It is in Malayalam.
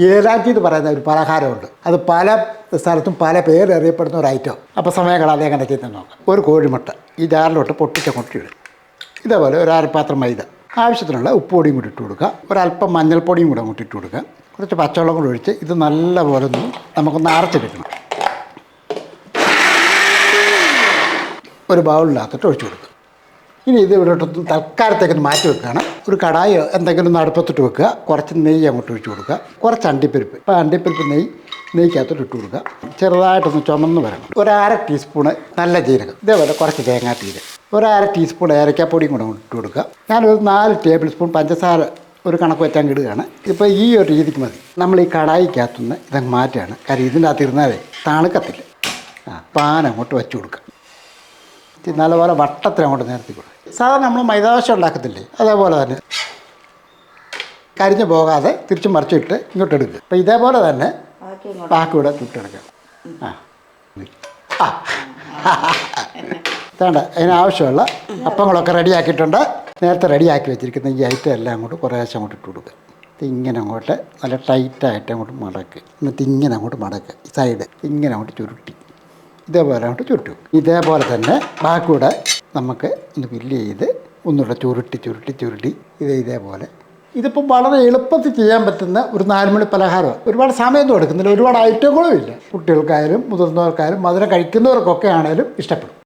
ഏലാച്ചി എന്ന് പറയുന്ന ഒരു പലഹാരമുണ്ട്. അത് പല സ്ഥലത്തും പല പേര് അറിയപ്പെടുന്ന ഒരു ഐറ്റം അപ്പോൾ സമയം കളാതെ അങ്ങനെ ചെയ്ത് നോക്കാം. ഒരു കോഴിമുട്ട. ഈ ജാറിലോട്ട് പൊട്ടിച്ച മുട്ടയിടും ഇതേപോലെ ഒരു അരപ്പാത്രം മൈദ. ആവശ്യത്തിനുള്ള ഉപ്പുപൊടിയും കൂടി ഇട്ട് കൊടുക്കുക. ഒരല്പം മഞ്ഞൾപ്പൊടിയും കൂടെ അങ്ങോട്ട് ഇട്ട് കൊടുക്കുക. കുറച്ച് പച്ചവെള്ളം കൂടി ഒഴിച്ച് ഇത് നല്ലപോലെ ഒന്ന് നമുക്കൊന്ന് അരച്ചെടുക്കണം. ഒരു ബൗളിനകത്തിട്ട് ഒഴിച്ചു കൊടുക്കുക. ഇനി ഇത് ഇവിടെ തൽക്കാലത്തേക്ക് മാറ്റി വെക്കുകയാണ്. ഒരു കടായി എന്തെങ്കിലും ഒന്ന് അടുപ്പത്തിട്ട് വെക്കുക. കുറച്ച് നെയ്യ് അങ്ങോട്ട് ഒഴിച്ചു കൊടുക്കുക. കുറച്ച് അണ്ടിപ്പരിപ്പ്. ഇപ്പോൾ അണ്ടിപ്പരിപ്പ് നെയ്യ് നെയ്ക്കകത്തോട്ട് ഇട്ട് കൊടുക്കുക. ചെറുതായിട്ടൊന്ന് ചുമന്ന് വരണം. ഒരു ടീസ്പൂണ് നല്ല ജീരകം. ഇതേപോലെ കുറച്ച് തേങ്ങാത്തീര് ഒരു അര ടീസ്പൂൺ ഏലക്കാപ്പൊടിയും കൂടെ ഇട്ട് കൊടുക്കുക. ഞാനൊരു നാല് ടേബിൾ സ്പൂൺ പഞ്ചസാര ഒരു കണക്ക് വെച്ചാൽ ഇടുകയാണ്. ഇപ്പോൾ ഈ ഒരു രീതിക്ക് മതി. നമ്മൾ ഈ കടായിക്കകത്തുനിന്ന് ഇതങ്ങ് മാറ്റുകയാണ്. കാര്യം ഇതിന്റെ അകത്ത് ഇരുന്നാലേ തണുക്കത്തില്ല. ആ പാൻ അങ്ങോട്ട് വെച്ച് കൊടുക്കുക. നല്ലപോലെ വട്ടത്തിൽ അങ്ങോട്ട് നേരത്തി കൊടുക്കുക. സാധാരണ നമ്മൾ മൈദാദോശ ഉണ്ടാക്കത്തില്ലേ? അതേപോലെ തന്നെ. കരിഞ്ഞു പോകാതെ തിരിച്ച് മറിച്ചിട്ട് ഇങ്ങോട്ട് എടുക്കുക. അപ്പോൾ ഇതേപോലെ തന്നെ ബാക്കി ഇങ്ങോട്ട് ബാക്കി ഇവിടെ ചുട്ടെടുക്കാം ആ. വേണ്ട അതിനാവശ്യമുള്ള അപ്പങ്ങളൊക്കെ റെഡിയാക്കിയിട്ടുണ്ട്. നേരത്തെ റെഡിയാക്കി വെച്ചിരിക്കുന്ന ഈ ഐറ്റം എല്ലാം അങ്ങോട്ട് കുറേശ്ശെ അങ്ങോട്ട് ഇട്ട് കൊടുക്കുക. ഇങ്ങനെ അങ്ങോട്ട് നല്ല ടൈറ്റായിട്ട് അങ്ങോട്ട് മടക്കുക. എന്നിട്ട് ഇങ്ങനെ അങ്ങോട്ട് മടക്കുക. സൈഡ് ഇങ്ങനെ അങ്ങോട്ട് ചുരുട്ടി. ഇതേപോലെ അങ്ങോട്ട് ചുരുട്ടും ഇതേപോലെ തന്നെ ബാക്കിയൂടെ നമുക്ക് ഒന്ന് ഫില്ല് ചെയ്ത് ഒന്നുകൂടെ ചുരുട്ടി ചുരുട്ടി ചുരുട്ടി. ഇത് ഇതേപോലെ. ഇതിപ്പോൾ വളരെ എളുപ്പത്തിൽ ചെയ്യാൻ പറ്റുന്ന ഒരു നാലുമണി പലഹാരമാണ് ഒരുപാട് സമയമൊന്നും എടുക്കുന്നില്ല. ഒരുപാട് ഐറ്റങ്ങളും ഇല്ല. കുട്ടികൾക്കായാലും മുതിർന്നവർക്കായാലും മധുരം കഴിക്കുന്നവർക്കൊക്കെ ആണെങ്കിലും ഇഷ്ടപ്പെടും.